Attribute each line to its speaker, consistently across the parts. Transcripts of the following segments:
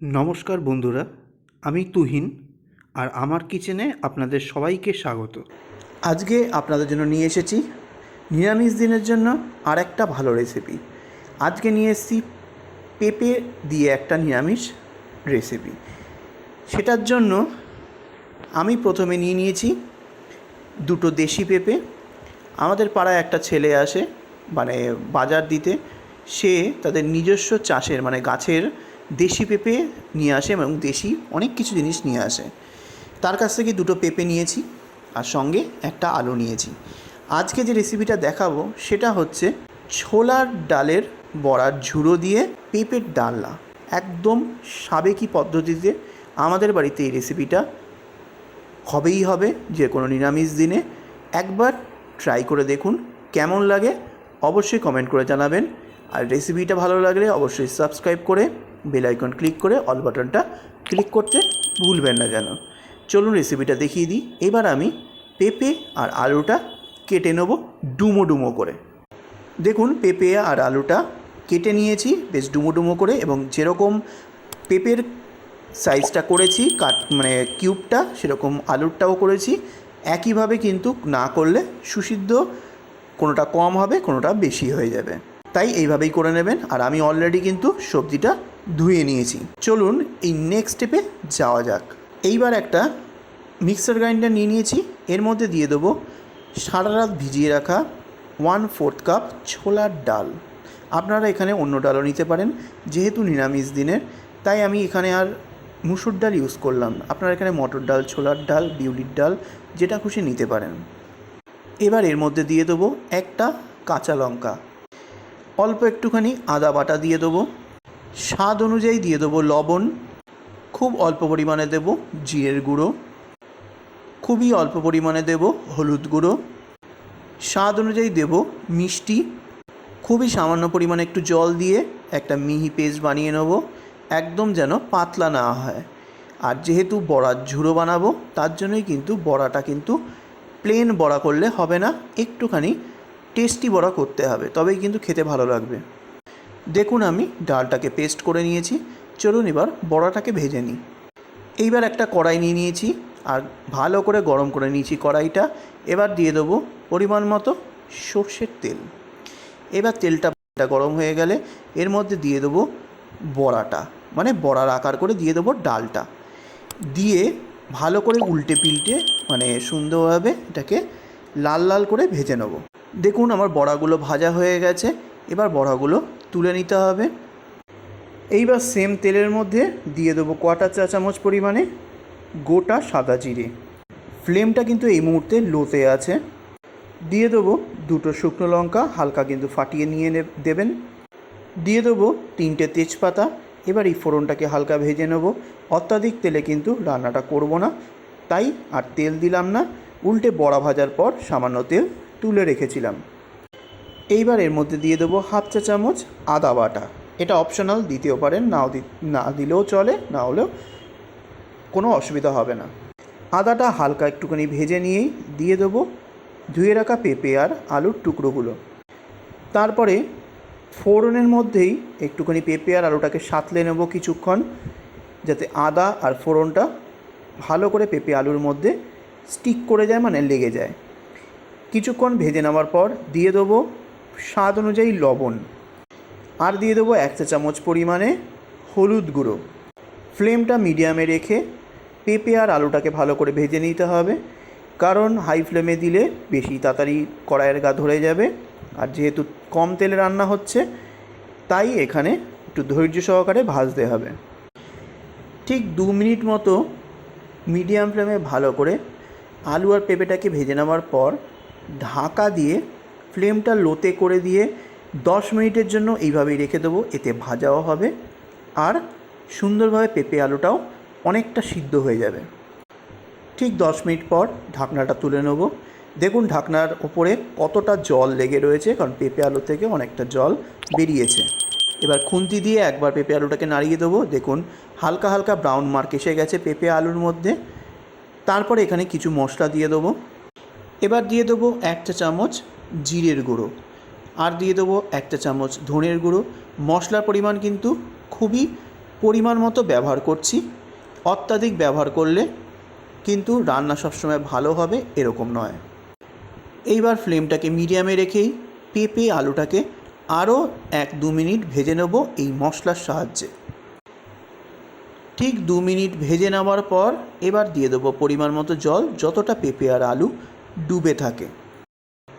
Speaker 1: নমস্কার বন্ধুরা, আমি তুহিন আর আমার কিচেনে আপনাদের সবাইকে স্বাগত। আজকে আপনাদের জন্য নিয়ে এসেছি নিরামিষ দিনের জন্য আর একটা ভালো রেসিপি আজকে নিয়ে এসেছি পেঁপে দিয়ে একটা নিরামিষ রেসিপি সেটার জন্য আমি প্রথমে নিয়ে নিয়েছি দুটো দেশি পেঁপে। আমাদের পাড়ায় একটা ছেলে আসে মানে বাজার দিতে, সে তাদের নিজস্ব চাষের মানে গাছের দেশি পেঁপে নিয়ে আসে এবং দেশি অনেক কিছু জিনিস নিয়ে আসে। তার কাছ থেকে দুটো পেঁপে নিয়েছি আর সঙ্গে একটা আলু নিয়েছি। আজকে যে রেসিপিটা দেখাবো সেটা হচ্ছে ছোলার ডালের বড়ার ঝুড়ো দিয়ে পেঁপের ডালনা। একদম সাবেকি পদ্ধতিতে আমাদের বাড়িতে এই রেসিপিটা হবেই হবে যে কোনো নিরামিষ দিনে। একবার ট্রাই করে দেখুন কেমন লাগে। অবশ্যই কমেন্ট করে জানাবেন। আর রেসিপিটা ভালো লাগলে অবশ্যই সাবস্ক্রাইব করে বেল আইকন ক্লিক করে অল বাটনটা ক্লিক করতে ভুলবেন না যেন। চলুন রেসিপিটা দেখিয়ে দিই। এবার আমি পেঁপে আর আলুটা কেটে নেব ডুমো ডুমো করে। দেখুন, পেঁপে আর আলুটা কেটে নিয়েছি, বেশ ডুমো ডুমো করে এবং যেরকম পেঁপের সাইজটা করেছি, কাট মানে কিউবটা সেরকম আলুরটাও করেছি। একইভাবে কিন্তু না করলে সুসিদ্ধ কোনোটা কম হবে, কোনোটা বেশি হয়ে যাবে। তাই এইভাবেই করে নেবেন। আর আমি অলরেডি কিন্তু সবজিটা ধুয়ে নিয়েছি। চলুন এই নেক্সট স্টেপে যাওয়া যাক। এইবার একটা মিক্সার গ্রাইন্ডার নিয়ে নিয়েছি। এর মধ্যে দিয়ে দেবো সারা রাত ভিজিয়ে রাখা ওয়ান ফোর্থ কাপ ছোলার ডাল। আপনারা এখানে অন্য ডালও নিতে পারেন, যেহেতু নিরামিষ দিনের, তাই আমি এখানে আর মুসুর ডাল ইউজ করলাম আপনারা এখানে মটর ডাল, ছোলার ডাল, বিউলির ডাল, যেটা খুশি নিতে পারেন। এবার এর মধ্যে দিয়ে দেবো একটা কাঁচা লঙ্কা। অল্প একটুখানি আদা বাটা দিয়ে দেবো। স্বাদ অনুযায়ী দিয়ে দেবো লবণ। খুব অল্প পরিমাণে দেব জিরের গুঁড়ো। খুবই অল্প পরিমাণে দেব হলুদ গুঁড়ো। স্বাদ অনুযায়ী দেব মিষ্টি। খুবই সামান্য পরিমাণে একটু জল দিয়ে একটা মিহি পেস্ট বানিয়ে নেব, একদম যেন পাতলা না হয়। আর যেহেতু বড়ার ঝুড়ো বানাবো, তার জন্যই কিন্তু বড়াটা কিন্তু প্লেন বড়া করলে হবে না, একটুখানি টেস্টি বড়া করতে হবে, তবেই কিন্তু খেতে ভালো লাগবে। দেখুন আমি ডালটাকে পেস্ট করে নিয়েছি। চলুন এবার বড়াটাকে ভেজে নিই। এইবার একটা কড়াই নিয়ে নিয়েছি আর ভালো করে গরম করে নিয়েছি কড়াইটা। এবার দিয়ে দেবো পরিমাণ মতো সর্ষের তেল। এবার তেলটা গরম হয়ে গেলে এর মধ্যে দিয়ে দেবো বড়াটা। মানে বড়ার আকার করে দিয়ে দেবো ডালটা। দিয়ে ভালো করে উল্টে পিল্টে মানে সুন্দরভাবে এটাকে লাল লাল করে ভেজে নেব। দেখুন আমার বড়াগুলো ভাজা হয়ে গেছে। এবার বড়াগুলো তুলে নিতে হবে। এইবার সেম তেলের মধ্যে দিয়ে দেবো কটা চা চামচ পরিমাণে, গোটা সাদা জিরে। ফ্লেমটা কিন্তু এই মুহূর্তে লোতে আছে। দিয়ে দেবো দুটো শুকনো লঙ্কা, হালকা কিন্তু ফাটিয়ে নিয়ে দেবেন। দিয়ে দেবো তিনটে তেজপাতা, এবার এই ফোড়নটাকে হালকা ভেজে নেব। অত্যাধিক তেলে কিন্তু রান্নাটা করব না, তাই আর তেল দিলাম না। উল্টে বড়া ভাজার পর সামান্য তেল তুলে রেখেছিলাম। এইবার এর মধ্যে দিয়ে দেবো হাফ চা চামচ আদা বাটা। এটা অপশনাল দিতেও পারেন, নাও দি না দিলেও চলে, না হলেও কোনো অসুবিধা হবে না। আদাটা হালকা একটুখানি ভেজে নিয়েই দিয়ে দেবো ধুয়ে রাখা পেঁপে আর আলুর টুকরোগুলো। তারপরে ফোড়নের মধ্যেই একটুখানি পেঁপে আর আলুটাকে সাঁতলে নেব কিছুক্ষণ, যাতে আদা আর ফোড়নটা ভালো করে পেঁপে আলুর মধ্যে স্টিক করে যায় মানে লেগে যায়। কিছুক্ষণ ভেজে নেওয়ার পর দিয়ে দেবো স্বাদ অনুযায়ী লবণ। আর দিয়ে দেবো এক চা চামচ পরিমাণে হলুদ গুঁড়ো। ফ্লেমটা মিডিয়ামে রেখে পেঁপে আর আলুটাকে ভালো করে ভেজে নিতে হবে। কারণ হাই ফ্লেমে দিলে বেশি তাড়াতাড়ি কড়াইয়ের গা ধরে যাবে। আর যেহেতু কম তেলে রান্না হচ্ছে, তাই এখানে একটু ধৈর্য সহকারে ভাজতে হবে। ঠিক দু মিনিট মতো মিডিয়াম ফ্লেমে ভালো করে আলু আর পেঁপেটাকে ভেজে নেওয়ার পর ঢাকা দিয়ে ফ্লেমটা লোতে করে দিয়ে দশ মিনিটের জন্য এইভাবেই রেখে দেবো, এতে ভাজাও হবে আর সুন্দরভাবে পেঁপে আলুটাও অনেকটা সিদ্ধ হয়ে যাবে। ঠিক দশ মিনিট পর ঢাকনাটা তুলে নেব। দেখুন ঢাকনার ওপরে কতটা জল লেগে রয়েছে, কারণ পেঁপে আলু থেকে অনেকটা জল বেরিয়েছে। এবার খুন্তি দিয়ে একবার পেঁপে আলুটাকে নাড়িয়ে দেবো। দেখুন হালকা হালকা ব্রাউন মার্ক এসে গেছে পেঁপে আলুর মধ্যে। তারপরে এখানে কিছু মশলা দিয়ে দেবো। এবার দিয়ে দেবো এক চা চামচ জিরের গুঁড়ো। আর দিয়ে দেবো এক চা চামচ ধনের গুঁড়ো। মশলার পরিমাণ কিন্তু খুবই পরিমাণ মতো ব্যবহার করছি। অত্যাধিক ব্যবহার করলে কিন্তু রান্না সবসময় ভালো হবে, এরকম নয়। এইবার ফ্লেমটাকে মিডিয়ামে রেখেই পেঁপে আলুটাকে আরও এক দু মিনিট ভেজে নেব এই মশলার সাহায্যে। ঠিক দু মিনিট ভেজে নেওয়ার পর এবার দিয়ে দেবো পরিমাণ মতো জল, যতটা পেঁপে আর আলু ডুবে থাকে।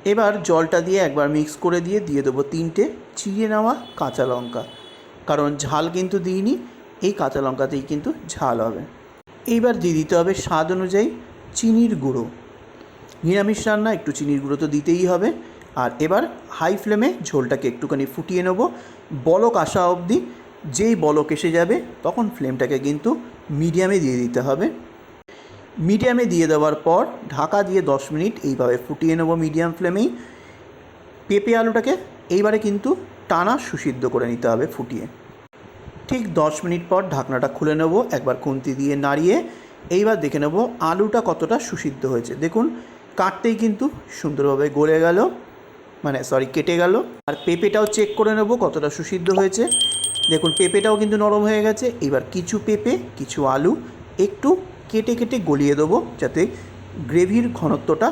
Speaker 1: এবার জলটা দিয়ে একবার মিক্স করে দিয়ে দিয়ে দেবো তিনটে চিড়ে নেওয়া কাঁচা লঙ্কা। কারণ ঝাল কিন্তু দিইনি, এই কাঁচা লঙ্কাতেই কিন্তু ঝাল হবে। এইবার দিয়ে দিতে হবে স্বাদ অনুযায়ী চিনির গুঁড়ো। নিরামিষ রান্না একটু চিনির গুঁড়ো তো দিতেই হবে। আর এবার হাই ফ্লেমে ঝোলটাকে একটুখানি ফুটিয়ে নেব। বলক আসা অবধি যেই বলক এসে যাবে, তখন ফ্লেমটাকে কিন্তু মিডিয়ামে দিয়ে দিতে হবে। মিডিয়ামে দিয়ে দেওয়ার পর ঢাকা দিয়ে দশ মিনিট এইভাবে ফুটিয়ে নেব মিডিয়াম ফ্লেমেই। পেঁপে আলুটাকে এইবারে কিন্তু টানা সুসিদ্ধ করে নিতে হবে ফুটিয়ে। ঠিক দশ মিনিট পর ঢাকনাটা খুলে নেব, একবার খুন্তি দিয়ে নাড়িয়ে এইবার দেখে নেব আলুটা কতটা সুসিদ্ধ হয়েছে। দেখুন, কাটতেই কিন্তু সুন্দরভাবে গলে গেল মানে সরি কেটে গেল। আর পেঁপেটাও চেক করে নেব কতটা সুসিদ্ধ হয়েছে। দেখুন, পেঁপেটাও কিন্তু নরম হয়ে গেছে। এবার কিছু পেঁপে, কিছু আলু, একটু কেটে কেটে গলিয়ে দেবো যাতে গ্রেভির ঘনত্বটা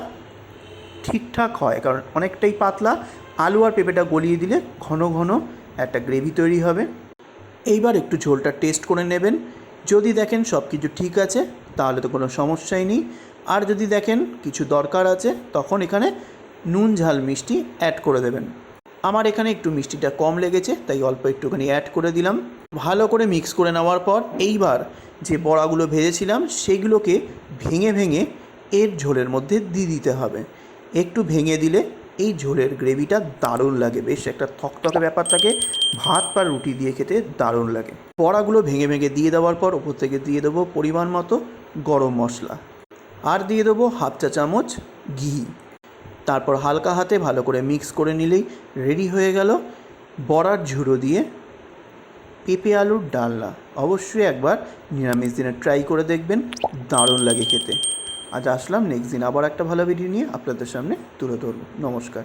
Speaker 1: ঠিকঠাক হয়। কারণ অনেকটাই পাতলা, আলু আর পেঁপেটা গলিয়ে দিলে ঘন ঘন একটা গ্রেভি তৈরি হবে। এইবার একটু ঝোলটা টেস্ট করে নেবেন। যদি দেখেন সব কিছু ঠিক আছে, তাহলে তো কোনো সমস্যাই নেই। আর যদি দেখেন কিছু দরকার আছে, তখন এখানে নুন, ঝাল, মিষ্টি অ্যাড করে দেবেন। আমার এখানে একটু মিষ্টিটা কম লেগেছে, তাই অল্প একটুখানি অ্যাড করে দিলাম। ভালো করে মিক্স করে নেওয়ার পর এইবার যে বড়াগুলো ভেজেছিলাম, সেগুলোকে ভেঙে ভেঙে এর ঝোলের মধ্যে দিয়ে দিতে হবে। একটু ভেঙে দিলে এই ঝোলের গ্রেভিটা দারুণ লাগে। বেশ একটা থকথকে ব্যাপার থাকে। ভাত বা রুটি দিয়ে খেতে দারুণ লাগে। বড়াগুলো ভেঙে ভেঙে দিয়ে দেওয়ার পর ওপর থেকে দিয়ে দেবো পরিমাণ মতো গরম মশলা। আর দিয়ে দেবো হাফ চা চামচ ঘি। তারপর হালকা হাতে ভালো করে মিক্স করে নিলেই রেডি হয়ে গেল বড়ার ঝুড়ো দিয়ে পেঁপে আলুর ডালনা। অবশ্যই একবার নিরামিষ দিনে ট্রাই করে দেখবেন, দারুণ লাগে খেতে। আজ আসলাম নেক্সট দিন আবার একটা ভালো ভিডিও নিয়ে আপনাদের সামনে তুলে ধরব। নমস্কার।